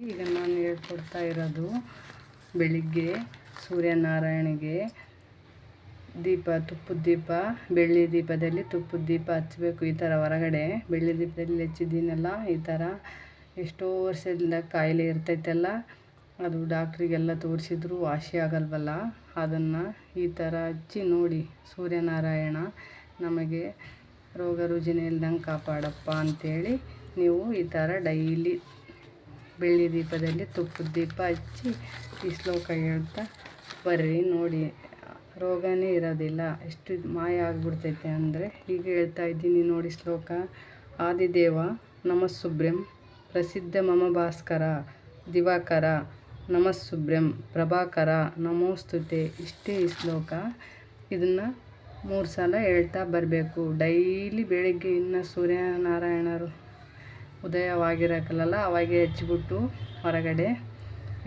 ಈಗ ನಾನು ಹೇಳ್ಕೊಡ್ತಾ ಇರೋದು ಬೆಳಿಗ್ಗೆ ಸೂರ್ಯನಾರಾಯಣಿಗೆ ದೀಪ ತುಪ್ಪದ ದೀಪ, ಬೆಳ್ಳಿ ದೀಪದಲ್ಲಿ ತುಪ್ಪದ ದೀಪ ಹಚ್ಚಬೇಕು, ಈ ಥರ ಹೊರಗಡೆ. ಬೆಳ್ಳಿ ದೀಪದಲ್ಲಿ ಹಚ್ಚಿದ್ದೀನಲ್ಲ ಈ ಥರ ಎಷ್ಟೋ ವರ್ಷದಿಂದ ಕಾಯಿಲೆ ಇರ್ತೈತಲ್ಲ, ಅದು ಡಾಕ್ಟ್ರಿಗೆಲ್ಲ ತೋರಿಸಿದ್ರು, ವಾಸಿ ಆಗಲ್ವಲ್ಲ. ಅದನ್ನು ಈ ಥರ ಹಚ್ಚಿ ನೋಡಿ, ಸೂರ್ಯನಾರಾಯಣ ನಮಗೆ ರೋಗ ರುಜಿನ ಇಲ್ದಂಗೆ ಕಾಪಾಡಪ್ಪ ಅಂಥೇಳಿ ನೀವು ಈ ಥರ ಡೈಲಿ ಬೆಳ್ಳಿ ದೀಪದಲ್ಲಿ ತುಪ್ಪದ ದೀಪ ಹಚ್ಚಿ ಈ ಶ್ಲೋಕ ಹೇಳ್ತಾ ಬರ್ರಿ ನೋಡಿ. ರೋಗನೇ ಇರೋದಿಲ್ಲ. ಎಷ್ಟು ಮಾಯ ಆಗಿಬಿಡ್ತೈತೆ ಅಂದರೆ ಈಗ ಹೇಳ್ತಾ ಇದ್ದೀನಿ ನೋಡಿ ಶ್ಲೋಕ. ಆದಿದೇವ ನಮಸ್ಸುಬ್ರ್ಯಂ ಪ್ರಸಿದ್ಧ ಮಮ ಭಾಸ್ಕರ, ದಿವಾಕರ ನಮಸ್ಸುಬ್ರ್ಯಂ ಪ್ರಭಾಕರ, ನಮೋಸ್ತುತೆ ಇಷ್ಟೇ ಈ ಶ್ಲೋಕ. ಇದನ್ನು ಮೂರು ಸಲ ಹೇಳ್ತಾ ಬರಬೇಕು. ಡೈಲಿ ಬೆಳಗ್ಗೆ ಇನ್ನು ಸೂರ್ಯನಾರಾಯಣರು ಉದಯವಾಗಿರಕ್ಕಲ್ಲ ಅವಾಗೆ ಹೆಚ್ಚಿಬಿಟ್ಟು ಹೊರಗಡೆ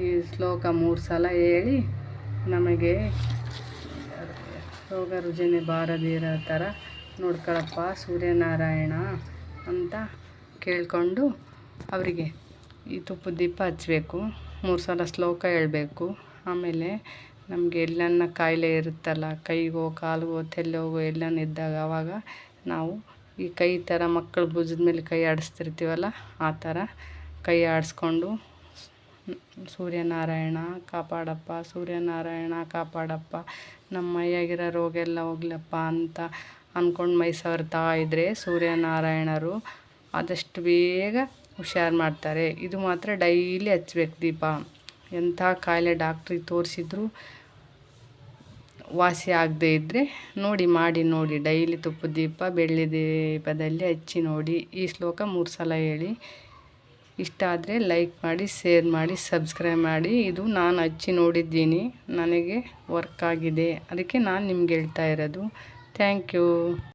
ಈ ಶ್ಲೋಕ ಮೂರು ಸಲ ಹೇಳಿ ನಮಗೆ ರೋಗ ರುಜಿನ ಬಾರದಿರೋ ಥರ ನೋಡ್ಕೊಳಪ್ಪ ಸೂರ್ಯನಾರಾಯಣ ಅಂತ ಕೇಳಿಕೊಂಡು ಅವರಿಗೆ ಈ ತುಪ್ಪದ ದೀಪ ಹಚ್ಚಬೇಕು ಮೂರು ಸಲ ಶ್ಲೋಕ ಹೇಳಬೇಕು. ಆಮೇಲೆ ನಮಗೆ ಎಲ್ಲನ್ನ ಕಾಯಿಲೆ ಇರುತ್ತಲ್ಲ, ಕೈಗೋ, ಕಾಲಿಗೋ ತೆಲ್ಲೋಗೋ ಎಲ್ಲನ ಇದ್ದಾಗ ಆವಾಗ ನಾವು ಈ ಕೈ ಥರ ಮಕ್ಕಳು ಭುಜದ ಮೇಲೆ ಕೈ ಆಡಿಸ್ತಿರ್ತೀವಲ್ಲ, ಆ ಥರ ಕೈ ಆಡಿಸ್ಕೊಂಡು ಸೂರ್ಯನಾರಾಯಣ ಕಾಪಾಡಪ್ಪ ಸೂರ್ಯನಾರಾಯಣ ಕಾಪಾಡಪ್ಪ, ನಮ್ಮ ಮೈಯಾಗಿರೋ ರೋಗ ಎಲ್ಲ ಹೋಗ್ಲಪ್ಪ ಅಂತ ಅಂದ್ಕೊಂಡು ಮೈ ಸವರ್ತಾ ಇದ್ದರೆ ಸೂರ್ಯನಾರಾಯಣರು ಆದಷ್ಟು ಬೇಗ ಹುಷಾರು ಮಾಡ್ತಾರೆ. ಇದು ಮಾತ್ರ ಡೈಲಿ ಹಚ್ಬೇಕು ದೀಪ. ಎಂಥ ಕಾಯಿಲೆ ಡಾಕ್ಟ್ರಿಗೆ ತೋರಿಸಿದ್ರು ವಾಸಿ ಆಗದೇ ಇದ್ದರೆ ನೋಡಿ, ಮಾಡಿ, ನೋಡಿ. ಡೈಲಿ ತುಪ್ಪ ದೀಪ, ಬೆಳ್ಳಿ ದೀಪದಲ್ಲಿ ಹಚ್ಚಿ ನೋಡಿ. ಈ ಶ್ಲೋಕ ಮೂರು ಸಲ ಹೇಳಿ. ಇಷ್ಟ ಆದರೆ ಲೈಕ್ ಮಾಡಿ, ಶೇರ್ ಮಾಡಿ, ಸಬ್ಸ್ಕ್ರೈಬ್ ಮಾಡಿ. ಇದು ನಾನು ಹಚ್ಚಿ ನೋಡಿದ್ದೀನಿ. ನನಗೆ ವರ್ಕ್ ಆಗಿದೆ. ಅದಕ್ಕೆ ನಾನು ನಿಮ್ಗೆ ಹೇಳ್ತಾ ಇರೋದು. Thank you.